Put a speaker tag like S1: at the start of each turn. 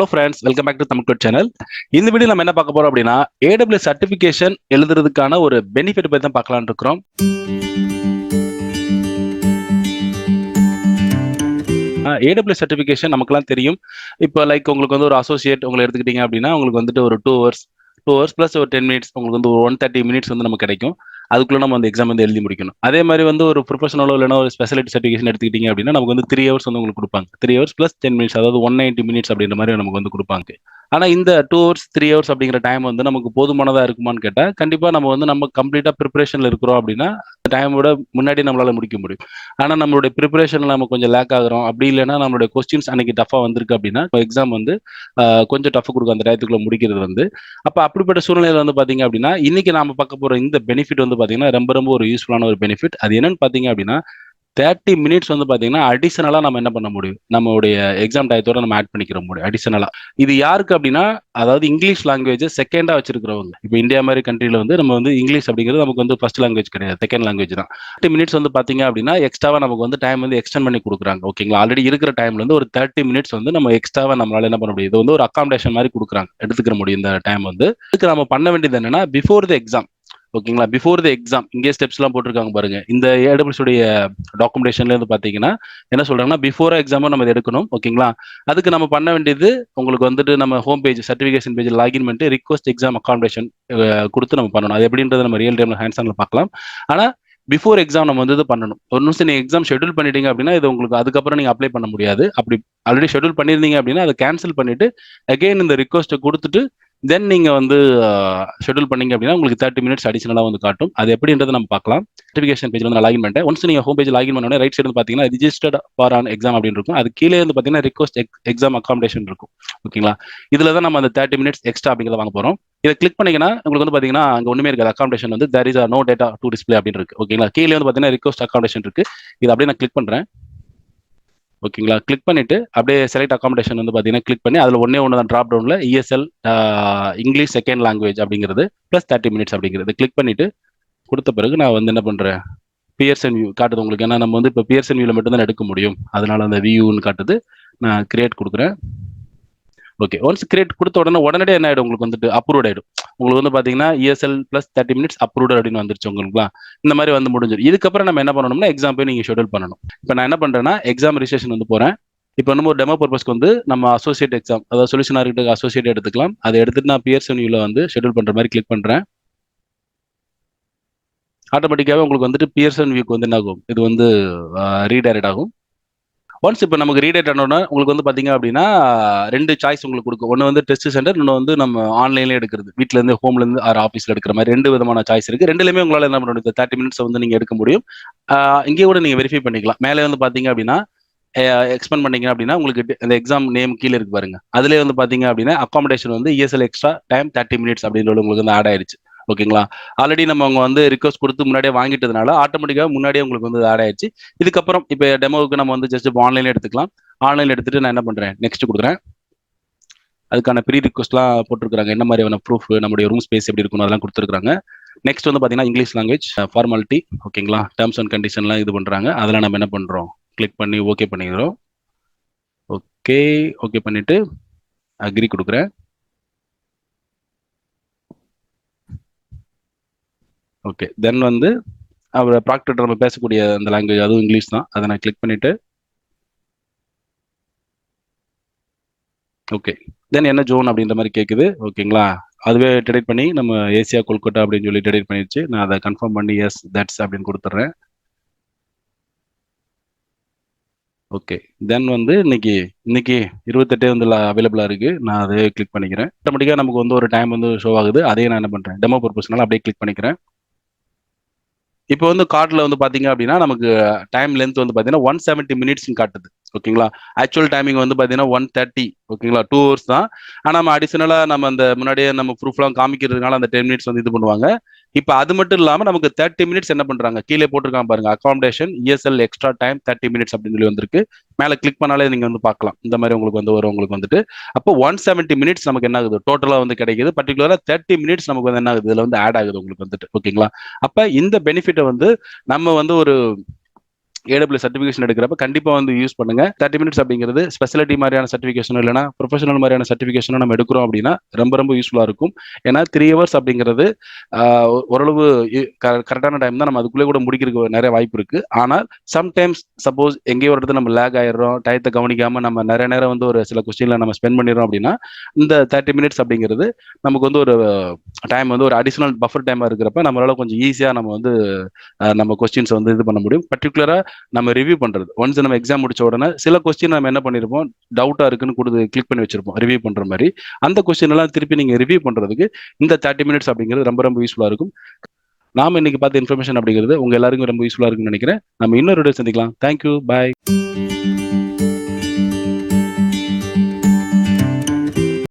S1: Hello friends welcome back to Tamil channel இந்த video நம்ம என்ன பார்க்க போறோம் அப்படின்னா ஏடபிள்யூ சர்டிபிகேஷன் எழுதுறதுக்கான ஒரு பெனிஃபிட் பத்தி தான் பார்க்கலாம்னு இருக்கிறோம். ஏடபிள்யூ சர்டிஃபிகேஷன் நமக்குலாம் தெரியும். இப்போ லைக் உங்களுக்கு வந்து ஒரு அசோசியேட் உங்களை எடுத்துக்கிட்டீங்க அப்படின்னா உங்களுக்கு வந்துட்டு ஒரு two hours two hours plus ஒரு டென் மினிட்ஸ் உங்களுக்கு வந்து ஒரு ஒன் தேர்ட்டி மினிட்ஸ் வந்து நமக்கு கிடைக்கும். அதுக்குள்ள நம்ம அந்த எக்ஸாம் வந்து எழுதி முடிக்கணும். அதே மாதிரி வந்து ஒரு ப்ரொஃபஷனலோ இல்லைனா ஒரு ஸ்பெஷலிட்டி சர்டிஃபிகேஷன் எடுத்துக்கிட்டீங்க அப்படின்னா நமக்கு வந்து த்ரீ ஹவர்ஸ் வந்து உங்களுக்கு கொடுப்பாங்க. Three hours plus ten minutes அதாவது ஒன் நைன்டி மினிட்ஸ் அப்படின்ற மாதிரி நமக்கு வந்து கொடுப்பாங்க. ஆனால் இந்த டூ ஹவர்ஸ் த்ரீ ஹவர்ஸ் அப்படிங்கிற டைம் வந்து நமக்கு போதுமானதாக இருக்குமான்னு கேட்டால் கண்டிப்பாக நம்ம வந்து நம்ம கம்ப்ளீட்டாக ப்ரிப்பரேஷனில் இருக்கிறோம் அப்படின்னா டைமோட முன்னாடி நம்மளால முடிக்க முடியும். ஆனால் நம்மளுடைய ப்ரிப்பரேஷனில் நம்ம கொஞ்சம் லேக் ஆகிறோம். அப்படி இல்லைன்னா நம்மளுடைய கொஸ்டின்ஸ் அன்னைக்கு டஃபாக வந்திருக்கு அப்படின்னா எக்ஸாம் வந்து கொஞ்சம் டஃப் கொடுக்கும். அந்த டயத்துக்குள்ள முடிக்கிறது வந்து. அப்போ அப்படிப்பட்ட சூழ்நிலையில் வந்து பார்த்தீங்க அப்படின்னா இன்னைக்கு நாம பார்க்க போகிற இந்த பெனிஃபிட் வந்து பார்த்தீங்கன்னா ரொம்ப ரொம்ப ஒரு யூஸ்ஃபுல்லான ஒரு பெனிஃபிட் அது என்னன்னு பார்த்தீங்க அப்படின்னா தேர்ட்டி மினிட்ஸ் வந்து பார்த்தீங்கன்னா அடிஷனலாக நம்ம என்ன பண்ண முடியும்? நம்மளுடைய எக்ஸாம் டயத்தோட நம்ம ஆட் பண்ணிக்கிற முடியும் அடிஷனலாக இது யாருக்கு அப்படின்னா அதாவது இங்கிலீஷ் லாங்குவேஜ் செகண்டாக வச்சிருக்கிறவங்க. இப்போ இந்தியா மாதிரி கண்ட்ரியில் வந்து நம்ம வந்து இங்கிலீஷ் அப்படிங்கிறது நமக்கு வந்து ஃபர்ஸ்ட் லாங்குவேஜ் கிடையாது செகண்ட் லாங்குவேஜ் தான். தேர்ட்டி மினிட்ஸ் வந்து பார்த்தீங்க அப்படின்னா எக்ஸ்ட்ராவாக நமக்கு வந்து டைம் வந்து எக்ஸ்டெண்ட் பண்ணி கொடுக்குறாங்க ஓகேங்களா ஆல்ரெடி இருக்கிற டைம்ல வந்து ஒரு தேர்ட்டி மினிட்ஸ் வந்து நம்ம எக்ஸ்ட்ராவாக நம்மளால என்ன பண்ண முடியும்? இது வந்து ஒரு அக்காமடேஷன் மாதிரி கொடுக்குறாங்க எடுத்துக்கிற முடியும் இந்த டைம் வந்து. இதுக்கு நம்ம பண்ண வேண்டியது என்னன்னா பிஃபோர் த எக்ஸாம் ஓகேங்களா? பிஃபோர் த எக்ஸாம் இங்கே ஸ்டெப்ஸ் எல்லாம் போட்டிருக்காங்க பாருங்க. இந்த ஏடபிள்ஸுடைய டாக்குமெண்டேஷன்ல இருந்து பாத்தீங்கன்னா என்ன சொல்றாங்கன்னா பிஃபோர் எக்ஸாம் நம்ம எடுக்கணும் ஓகேங்களா? அதுக்கு நம்ம பண்ண வேண்டியது உங்களுக்கு வந்துட்டு நம்ம home page certification page login பண்ணிட்டு ரிக்வஸ்ட் எக்ஸாம் அகாமடேஷன் கொடுத்து நம்ம பண்ணணும். அது எப்படின்றத நம்ம ரியல் டைம்ல ஹேண்ட்ஸ் ஆன்ல பார்க்கலாம். ஆனா பிஃபோர் எக்ஸாம் நம்ம வந்து இது பண்ணணும். ஒரு நிமிஷம் நீங்க எக்ஸாம் ஷெட்யூல் பண்ணிட்டீங்க அப்படின்னா இது உங்களுக்கு அதுக்கப்புறம் நீங்க அப்ளை பண்ண முடியாது. அப்படி ஆல்ரெடி ஷெட்யூல் பண்ணியிருந்தீங்க அப்படின்னா அதை கேன்சல் பண்ணிட்டு அகைன் இந்த ரிக்வஸ்ட்டை கொடுத்துட்டு தென் நீங்கள் வந்து ஷெடியூல் பண்ணீங்க அப்படின்னா உங்களுக்கு தேர்ட்டி மினிட்ஸ் அடிஷனலாக வந்து காட்டும். அது எப்படின்றத நம்ம பார்க்கலாம். நோட்டிஃபிகேஷன் பேஜ் வந்து நான் லாகின் பண்ணிட்டேன் ஒன்ஸ் நீங்கள் ஹோம் பேஜ் லாகின் பண்ணோடனே ரைட் சைடு பார்த்தீங்கன்னா ரிஜிஸ்டர்ட் ஃபார் ஆன் எக்ஸாம் அப்படின்னு இருக்கும். அது கீழே வந்து பார்த்தீங்கன்னா ரிக்வஸ்ட் எக்ஸாம் அகாமடேஷன் இருக்கும். ஓகேங்களா? இதில் தான் நம்ம அந்த தேர்ட்டி மினிட்ஸ் எக்ஸ்ட்ரா அப்படிங்கிறத வாங்க போகிறோம் இதை கிளிக் பண்ணிங்கன்னா உங்களுக்கு வந்து பார்த்தீங்கன்னா அங்கே ஒன்றுமே இருக்காது. அகாமடேஷன் வந்து there is no data to display அப்படின்னு இருக்கு. ஓகேங்களா? கீழே வந்து பார்த்தீங்கன்னா ரிக்வஸ்ட் அகாமடேஷன் இருக்கு. இது அப்படியே நான் கிளிக் பண்ணுறேன் ஓகேங்களா? கிளிக் பண்ணிட்டு அப்படியே செலக்ட் அகாமடேஷன் வந்து பார்த்தீங்கன்னா கிளிக் பண்ணி அதில் ஒன்னே ஒன்று தான் ட்ராப் டவுனில் இஎஸ்எல் இங்கிலீஷ் செகண்ட் லாங்குவேஜ் அப்படிங்கிறது ப்ளஸ் தேர்ட்டி மினிட்ஸ் அப்படிங்கிறது. கிளிக் பண்ணிட்டு கொடுத்த பிறகு நான் வந்து என்ன பண்ணுறேன் பியர்சன் வியூ காட்டுது உங்களுக்கு. ஏன்னா நம்ம வந்து இப்போ பியர்சன் வியூவில் மட்டும் தான் எடுக்க முடியும். அதனால அந்த வியூன்னு காட்டுது நான் கிரியேட் கொடுக்குறேன். ஓகே ஒன்ஸ் கிரியேட் கொடுத்த உடனே உடனடியே என்ன ஆயிடும்? உங்களுக்கு வந்துட்டு அப்ரூவ் ஆயிடும். உங்களுக்கு வந்து பாத்தீங்கன்னா ESL plus thirty minutes approved அப்படின்னு வந்துருச்சு உங்களுக்குலாம். இந்த மாதிரி வந்து முடிஞ்சிடும். இதுக்கப்புறம் நம்ம என்ன பண்ணணும்னா எக்ஸாம் போய் நீங்க ஷெடியூல் பண்ணணும். இப்போ நான் என்ன பண்றேன்னா எக்ஸாம் ரிஜிஸ்ட்ரேஷன் வந்து போறேன். இப்போ நம்ம ஒரு டெமோ பர்பஸ்க்கு வந்து நம்ம அசோசியேட் எக்ஸாம் அதாவது சொல்யூஷன் ஆர்கிட்ட அசோசியேட் எடுத்துக்கலாம். அதை எடுத்துட்டு நான் பியர்சன் வியூல வந்து ஷெடியூல் பண்ற மாதிரி கிளிக் பண்றேன். ஆட்டோமேட்டிக்காவே உங்களுக்கு வந்துட்டு பியர்சன் வியூக்கு வந்து என்ன ஆகும்? இது வந்து ரீடைரக்ட் ஆகும். ஒன்ஸ் இப்போ நமக்கு ரீடேட் ஆனோன்னா உங்களுக்கு வந்து பார்த்தீங்க அப்படின்னா ரெண்டு சாய்ஸ் உங்களுக்கு கொடுக்கும். ஒன்று வந்து டெஸ்ட் சென்டர் இன்னொன்று வந்து நம்ம ஆன்லைன்லேயே எடுக்கிறது. வீட்டிலேருந்து ஹோம்லேருந்து ஆர் ஆஃபீஸில் எடுக்கிற மாதிரி ரெண்டு விதமான சாய்ஸ் இருக்குது ரெண்டுலேயுமே உங்களால் என்ன பண்ண முடியும்? தேர்ட்டி மினிட்ஸ் வந்து நீங்கள் எடுக்க முடியும். இங்கே கூட நீங்கள் வெரிஃபை பண்ணிக்கலாம். மேலே வந்து பார்த்தீங்க அப்படின்னா எக்ஸ்பெண்ட் பண்ணீங்க அப்படின்னா உங்களுக்கு இந்த எக்ஸாம் நேம் கீழே இருக்கு பாருங்க. அதுலேயே வந்து பார்த்தீங்க அப்படின்னா அக்காமடேஷன் வந்து ESL extra time thirty minutes அப்படின்ற உங்களுக்கு வந்து ஆட் ஆயிடுச்சு ஓகேங்களா? ஆல்ரெடி நம்ம அவங்க வந்து ரிக்வஸ்ட் கொடுத்து முன்னாடியே வாங்கிட்டதுனால ஆட்டோமேட்டிக்காக முன்னாடியே உங்களுக்கு வந்து ஆட் ஆயிடுச்சு. இதுக்கப்புறம் இப்போ டெமோவுக்கு நம்ம வந்து ஜஸ்ட் இப்போ ஆன்லைன்ல எடுத்துக்கலாம். ஆன்லைன்ல எடுத்துட்டு நான் என்ன பண்றேன்? நெக்ஸ்ட் கொடுக்குறேன். அதுக்கான ப்ரீ ரிக்வஸ்ட்லாம் போட்டிருக்காங்க என்ன மாதிரியான ப்ரூஃப் நம்முடைய ரூம் ஸ்பேஸ் எப்படி இருக்கணும் அதெல்லாம் கொடுத்துருக்காங்க நெக்ஸ்ட் வந்து பார்த்தீங்கன்னா இங்கிலீஷ் லாங்குவேஜ் ஃபார்மாலிட்டி ஓகேங்களா? டேர்ம்ஸ் அண்ட் கண்டிஷன்லாம் இது பண்ணுறாங்க அதெல்லாம் நம்ம என்ன பண்ணுறோம் கிளிக் பண்ணி ஓகே பண்ணிக்கிறோம் ஓகே ஓகே பண்ணிவிட்டு அக்ரி கொடுக்குறேன். ஓகே தென் வந்து அவர் ப்ராக்டர் நம்ம பேசக்கூடிய அந்த லாங்குவேஜ் அதுவும் இங்கிலீஷ் தான். அதை நான் கிளிக் பண்ணிட்டு ஓகே தென் என்ன ஜோன் அப்படின்ற மாதிரி கேட்குது ஓகேங்களா அதுவே டெடிட் பண்ணி நம்ம ஏசியா கொல்கட்டா அப்படின்னு சொல்லி டெடிட் பண்ணிடுச்சு. நான் அதை கன்ஃபார்ம் பண்ணி எஸ் தட்ஸ் அப்படின்னு கொடுத்துட்றேன். ஓகே தென் வந்து இன்னைக்கு இன்னைக்கு இருபத்தெட்டே வந்து அவைலபிளாக இருக்கு. நான் அதே கிளிக் பண்ணிக்கிறேன். ஆட்டோமேட்டிக்காக நமக்கு வந்து ஒரு டைம் வந்து ஷோ ஆகுது. அதே நான் என்ன பண்ணுறேன் டெமோ பர்பஸ்னால அப்படியே கிளிக் பண்ணிக்கிறேன். இப்போ வந்து கார்டில் வந்து பார்த்தீங்க அப்படின்னா நமக்கு டைம் லென்த் வந்து பார்த்தீங்கன்னா ஒன் செவன்ட்டி மினிட்ஸ்னு காட்டுது. ஓகேங்களா? ஆக்சுவல் டைமிங் வந்து பார்த்தீங்கன்னா ஒன் தேர்ட்டி ஓகேங்களா? டூ ஹவர்ஸ் தான். ஆனால் நம்ம அடிஷனலாக நம்ம அந்த முன்னாடியே நம்ம ப்ரூஃப்லாம் காமிக்கிறதுனால அந்த டென் மினிட்ஸ் வந்து இது பண்ணுவாங்க. இப்போ அது மட்டும் இல்லாமல் நமக்கு தேர்ட்டி மினிட்ஸ் என்ன பண்ணுறாங்க கீழே போட்டிருக்காங்க பாருங்க accommodation ESL extra time thirty minutes அப்படின்னு சொல்லி வந்திருக்கு. மேலே கிளிக் பண்ணாலே நீங்கள் வந்து பார்க்கலாம். இந்த மாதிரி உங்களுக்கு வந்து வரும் உங்களுக்கு வந்துட்டு. அப்போ ஒன் செவன்ட்டி மினிட்ஸ் நமக்கு என்ன ஆகுது? டோட்டலாக வந்து கிடைக்குது. பர்டிகுலராக தேர்ட்டி மினிட்ஸ் நமக்கு வந்து என்ன ஆகுது? இதில் வந்து ஆட் ஆகுது உங்களுக்கு வந்துட்டு. ஓகேங்களா அப்போ இந்த பெனிஃபிட்டை வந்து நம்ம வந்து ஒரு ஏடபிள்யூ சர்டிஃபிகேஷன் எடுக்கிறப்ப கண்டிப்பாக வந்து யூஸ் பண்ணுங்க. தேர்ட்டி மினிட்ஸ் அப்படிங்கிறது ஸ்பெஷாலிட்டி மாதிரியான சர்டிஃபிகேஷன் இல்லைனா ப்ரொஃபஷனல் மாதிரியான சர்டிஃபிகேஷனும் நம்ம எடுக்கிறோம் அப்படின்னா ரொம்ப ரொம்ப யூஸ்ஃபுல்லாக இருக்கும். ஏன்னா த்ரீ ஹவர்ஸ் அப்படிங்கிறது ஓரளவு கரெக்டான டைம் தான் நம்ம அதுக்குள்ளே கூட முடிக்கிறதுக்கு நிறைய வாய்ப்பு இருக்கு. ஆனால் சம்டைம்ஸ் சப்போஸ் எங்கேயோ ஒரு இடத்துல நம்ம லேக் ஆயிடுறோம் டயத்தை கவனிக்காம நம்ம நிறைய நேரம் வந்து ஒரு சில கொஸ்டின்ல நம்ம ஸ்பெண்ட் பண்ணிடுறோம் அப்படின்னா இந்த தேர்ட்டி மினிட்ஸ் அப்படிங்கிறது நமக்கு வந்து ஒரு டைம் வந்து ஒரு அடிஷனல் பஃபர் டைமா இருக்கிறப்ப நம்மளால கொஞ்சம் ஈஸியாக நம்ம வந்து நம்ம கொஸ்டின்ஸ் வந்து இது பண்ண முடியும். பர்டிகுலராக நம்ம ரிவ்யூ பண்றது. ஒன்ஸ் நம்ம எக்ஸாம் முடிச்ச உடனே சில கொஸ்டின் நம்ம என்ன பண்ணிருப்போம்? டவுட்டா இருக்குன்னு கொடுத்து கிளிக் பண்ணி வச்சிருப்போம் ரிவ்யூ பண்ற மாதிரி. அந்த கொஸ்டின் எல்லாம் திருப்பி நீங்க ரிவ்யூ பண்றதுக்கு இந்த தேர்ட்டி மினிட்ஸ் அப்படிங்கிறது ரொம்ப ரொம்ப யூஸ்ஃபுல்லா இருக்கும். நாம இன்னைக்கு பார்த்த இன்ஃபர்மேஷன் அப்படிங்கிறது உங்க எல்லாருக்கும் ரொம்ப யூஸ்ஃபுல்லா இருக்கும்னு நினைக்கிறேன். நம்ம இன்னொரு வீடியோ சந்திக்கலாம். Thank you bye